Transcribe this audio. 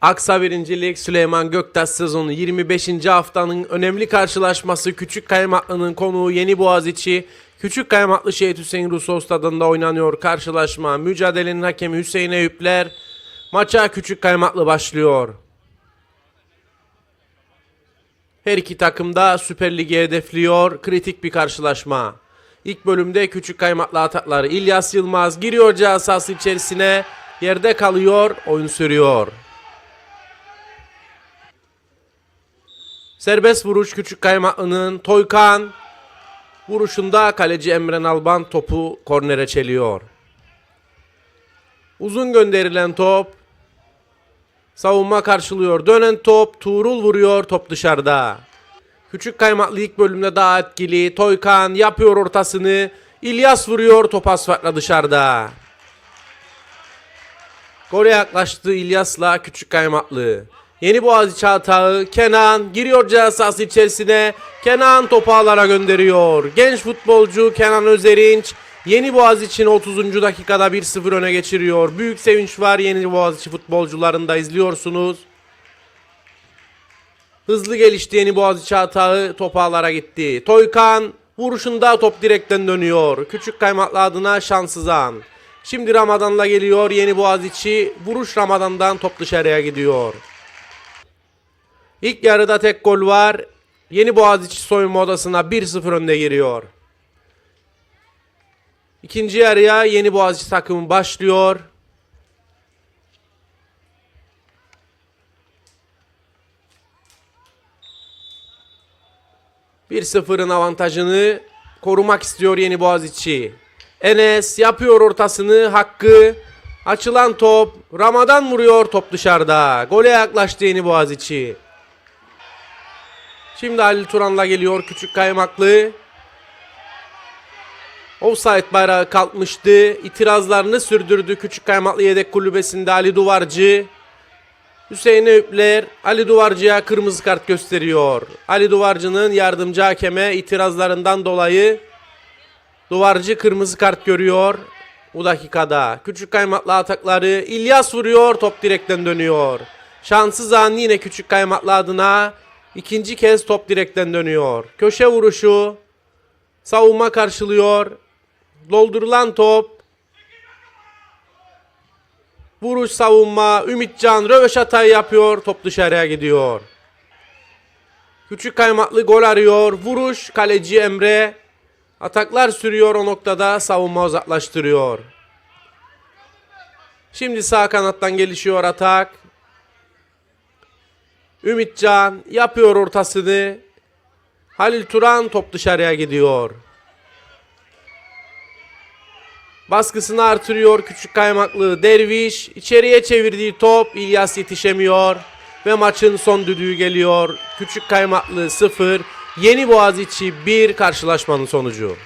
Aksa 1. Lig Süleyman Göktaş sezonu 25. haftanın önemli karşılaşması Küçük Kaymaklı'nın konuğu Yeni Boğaziçi. Küçük Kaymaklı Şehit Hüseyin Russo stadında oynanıyor karşılaşma. Mücadelenin hakemi Hüseyin Eyüpler. Maça Küçük Kaymaklı başlıyor. Her iki takım da Süper Lig'i hedefliyor. Kritik bir karşılaşma. İlk bölümde küçük kaymaklı atakları İlyas Yılmaz giriyor sahası içerisine. Yerde kalıyor, oyun sürüyor. Serbest vuruş küçük kaymaklının Toykan vuruşunda kaleci Emren Alban topu kornere çeliyor. Uzun gönderilen top Savunma karşılıyor. Dönen top. Tuğrul vuruyor. Top dışarıda. Küçük kaymaklı ilk bölümde daha etkili. Toykan yapıyor ortasını. İlyas vuruyor. Top asfaltla dışarıda. Gole yaklaştı İlyas'la küçük kaymaklı. Yeni Boğaziçi hatağı. Kenan giriyor ceza içerisine. Kenan topu ağlara gönderiyor. Genç futbolcu Kenan Özerinç Yeni Boğaziçi'ni 30. dakikada 1-0 öne geçiriyor. Büyük sevinç var Yeni Boğaziçi futbolcularında izliyorsunuz. Hızlı gelişti Yeni Boğaziçi hatağı top ağlara gitti. Toykan vuruşunda top direkten dönüyor. Küçük kaymaklı adına şanssız an. Şimdi Ramadan'la geliyor Yeni Boğaziçi. Vuruş Ramadan'dan top dışarıya gidiyor. İlk yarıda tek gol var. Yeni Boğaziçi soyunma odasına 1-0 önde giriyor. İkinci yarıya Yeni Boğaziçi takımı başlıyor. Bir sıfırın avantajını korumak istiyor Yeni Boğaziçi. Enes yapıyor ortasını Hakkı. Açılan top. Ramadan vuruyor top dışarıda. Gole yaklaştı Yeni Boğaziçi. Şimdi Halil Turan'la geliyor küçük kaymaklı. Offside bayrağı kalkmıştı. İtirazlarını sürdürdü Küçük Kaymaklı Yedek Kulübesi'nde Ali Duvarcı. Hüseyin Öpler Ali Duvarcı'ya kırmızı kart gösteriyor. Ali Duvarcı'nın yardımcı hakeme itirazlarından dolayı Duvarcı kırmızı kart görüyor. Bu dakikada Küçük Kaymaklı atakları İlyas vuruyor top direkten dönüyor. Şanssız an yine Küçük Kaymaklı adına ikinci kez top direkten dönüyor. Köşe vuruşu savunma karşılıyor. Doldurulan top. Vuruş savunma. Ümitcan röveşatayı yapıyor. Top dışarıya gidiyor. Küçük kaymaklı gol arıyor. Vuruş kaleci Emre. Ataklar sürüyor o noktada. Savunma uzaklaştırıyor. Şimdi sağ kanattan gelişiyor atak. Ümitcan yapıyor ortasını. Halil Turan top dışarıya gidiyor. Baskısını artırıyor küçük kaymaklı Derviş. içeriye çevirdiği top İlyas yetişemiyor. Ve maçın son düdüğü geliyor. Küçük kaymaklı 0. Yeni Boğaziçi 1 karşılaşmanın sonucu.